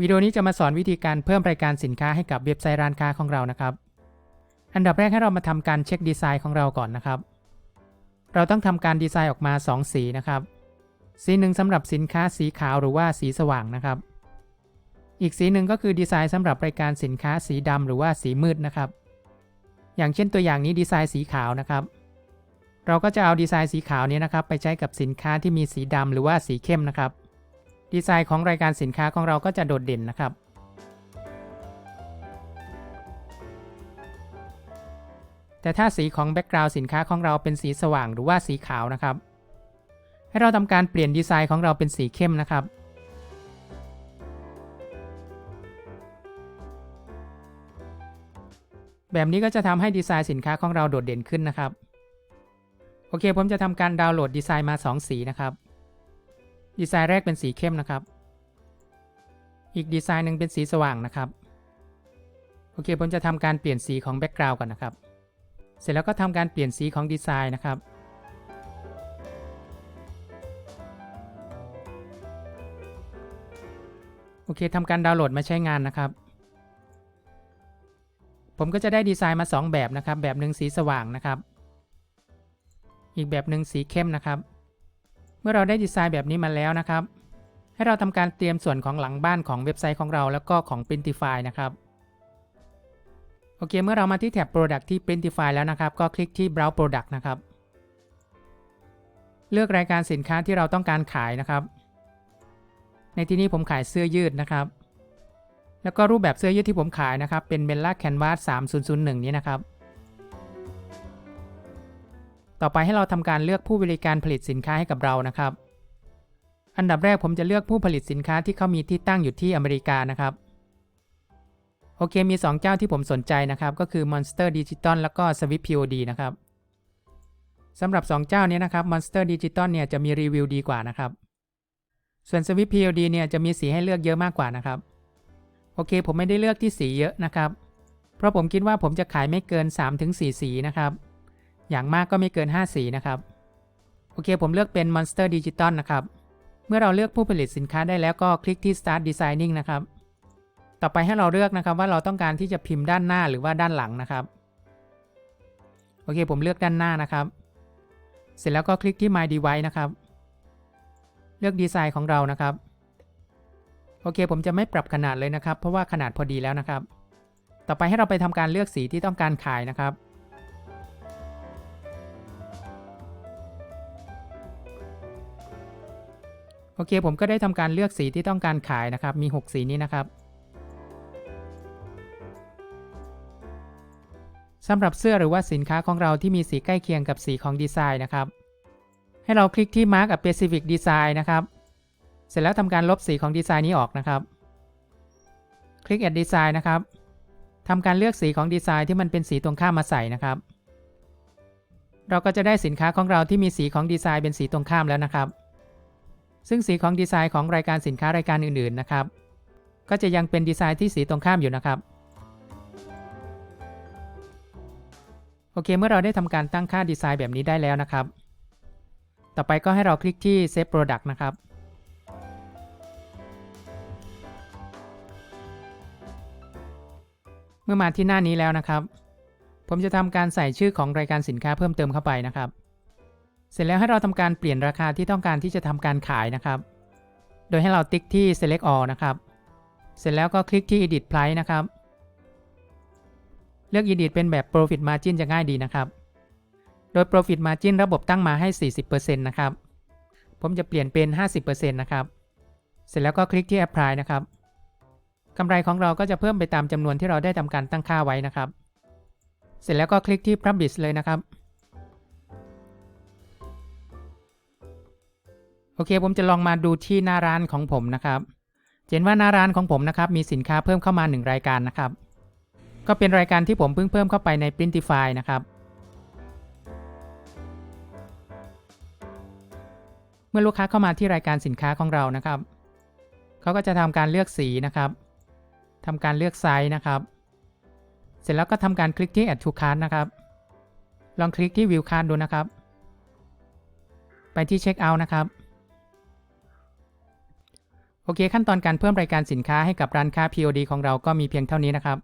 วิดีโอนี้จะมาสอนวิธีการเพิ่มรายการสินค้าให้กับเว็บไซต์ร้านค้าของเรานะครับ อันดับแรกให้เรามาทำการเช็คดีไซน์ของเราก่อนนะครับ เราต้องทำการดีไซน์ออกมา 2 สีนะครับ สีหนึ่งสำหรับสินค้าสีขาวหรือว่าสีสว่างนะครับ อีกสีหนึ่งก็คือดีไซน์สำหรับรายการสินค้าสีดำหรือว่าสีมืดนะครับ อย่างเช่นตัวอย่างนี้ดีไซน์สีขาวนะครับ เราก็จะเอาดีไซน์สีขาวนี้นะครับ ไปใช้กับสินค้าที่มีสีดำหรือว่าสีเข้มนะครับ ดีไซน์ของรายการสินค้าของเราก็จะโดดเด่นนะครับ แต่ถ้าสีของแบ็กกราวด์สินค้าของเราเป็นสีสว่างหรือว่าสีขาวนะครับ ให้เราทำการเปลี่ยนดีไซน์ของเราเป็นสีเข้มนะครับแบบนี้ก็จะทำให้ดีไซน์สินค้าของเราโดดเด่นขึ้นนะครับ โอเค ผมจะทำการดาวน์โหลดดีไซน์มา 2 สีนะครับ ดีไซน์แรกเป็นสีเข้มนะครับ อีกดีไซน์หนึ่งเป็นสีสว่างนะครับ โอเค ผมจะทำการเปลี่ยนสีของแบ็กกราวด์ก่อนนะครับ เสร็จแล้วก็ทำการเปลี่ยนสีของดีไซน์นะครับ โอเคทำการดาวน์โหลดมาใช้งานนะครับ ผมก็จะได้ดีไซน์มา 2 แบบนะครับ แบบหนึ่งสีสว่างนะครับ อีกแบบหนึ่งสีเข้มนะครับ เมื่อเราได้ดีไซน์แบบนี้มาแล้วนะครับ ให้เราทำการเตรียมส่วนของหลังบ้านของเว็บไซต์ของเราแล้วก็ของ Printify นะครับโอเค เมื่อเรามาที่แท็บ Product ที่ Printify แล้วนะครับ ก็คลิกที่ Browse Product นะครับ เลือกรายการสินค้าที่เราต้องการขายนะครับ ในที่นี้ผมขายเสื้อยืดนะครับ แล้วก็รูปแบบเสื้อยืดที่ผมขายนะครับ เป็น Bella Canvas 3001 นี้นะครับ ต่อไปให้เราทำการเลือกผู้บริการผลิตสินค้าให้กับเรานะครับ อันดับแรกผมจะเลือกผู้ผลิตสินค้าที่เขามีที่ตั้งอยู่ที่อเมริกานะครับ โอเคมี 2 เจ้าที่ผมสนใจนะครับ ก็คือ Monster Digital แล้วก็ Swift POD นะครับสำหรับ 2 เจ้านี้นะครับ Monster Digital เนี่ยจะมีรีวิวดีกว่านะครับ ส่วน Swift POD เนี่ยจะมีสีให้เลือกเยอะมากกว่านะครับ โอเค ผมไม่ได้เลือกที่สีเยอะนะครับ เพราะผมคิดว่าผมจะขายไม่เกิน 3-4 สีนะครับ อย่างมากก็ไม่เกิน 5 สีนะครับ โอเคผมเลือกเป็น Monster Digital นะครับ เมื่อเราเลือกผู้ผลิตสินค้าได้แล้วก็คลิกที่ Start Designing นะครับ ต่อไปให้เราเลือกนะครับว่าเราต้องการที่จะพิมพ์ด้านหน้าหรือว่าด้านหลังนะครับ โอเคผมเลือกด้านหน้านะครับ เสร็จแล้วก็คลิกที่ My Device นะครับ เลือกดีไซน์ของเรานะครับ โอเคผมจะไม่ปรับขนาดเลยนะครับ เพราะว่าขนาดพอดีแล้วนะครับ ต่อไปให้เราไปทำการเลือกสีที่ต้องการขายนะครับ โอเค ผมก็ได้ทำการเลือกสีที่ต้องการขายนะครับ มี 6 สีนี้นะครับสำหรับเสื้อหรือว่าสินค้าของเราที่มีสีใกล้เคียงกับสีของดีไซน์นะครับ ให้เราคลิกที่ Mark a Specific Design นะครับ เสร็จแล้วทำการลบสีของดีไซน์นี้ออกนะครับ คลิก Add Design นะครับทำการเลือกสีของดีไซน์ที่มันเป็นสีตรงข้ามมาใส่นะครับ เราก็จะได้สินค้าของเราที่มีสีของดีไซน์เป็นสีตรงข้ามแล้วนะครับ ซึ่งสีของดีไซน์ของรายการสินค้ารายการอื่นๆนะครับ ก็จะยังเป็นดีไซน์ที่สีตรงข้ามอยู่นะครับ โอเค เมื่อเราได้ทำการตั้งค่าดีไซน์แบบนี้ได้แล้วนะครับ ต่อไปก็ให้เราคลิกที่ Save Product นะครับเมื่อมาที่หน้านี้แล้วนะครับ ผมจะทำการใส่ชื่อของรายการสินค้าเพิ่มเติมเข้าไปนะครับ เสร็จแล้วให้เราทำการเปลี่ยนราคาที่ต้องการที่จะทำการขายนะครับ โดยให้เราติ๊กที่ select all นะครับ เสร็จแล้วก็คลิกที่ edit price นะครับ เลือก edit เป็นแบบ profit margin จะง่ายดีนะครับ โดย profit margin ระบบตั้งมาให้ 40%นะครับ ผมจะเปลี่ยนเป็น 50%นะครับ เสร็จแล้วก็คลิกที่ apply นะครับกำไรของเราก็จะเพิ่มไปตามจำนวนที่เราได้ทำการตั้งค่าไว้นะครับ เสร็จแล้วก็คลิกที่ publish เลยนะครับ โอเค ผมจะลองมาดูที่หน้าร้านของผมนะครับเห็นว่าหน้าร้านของผมนะครับมีสินค้าเพิ่มเข้ามา 1 รายการนะครับ ก็เป็นรายการที่ผมเพิ่งเพิ่มเข้าไปใน Printify นะครับ เมื่อลูกค้าเข้ามาที่รายการสินค้าของเรานะครับ เขาก็จะทำการเลือกสีนะครับทำการเลือกไซส์นะครับ เสร็จแล้วก็ทำการคลิกที่ Add to Cart นะครับ ลองคลิกที่ View Cart ดูนะครับ ไปที่ Check Out นะครับ โอเค ขั้นตอนการเพิ่มรายการสินค้าให้กับร้านค้า POD ของเราก็มีเพียงเท่านี้นะครับ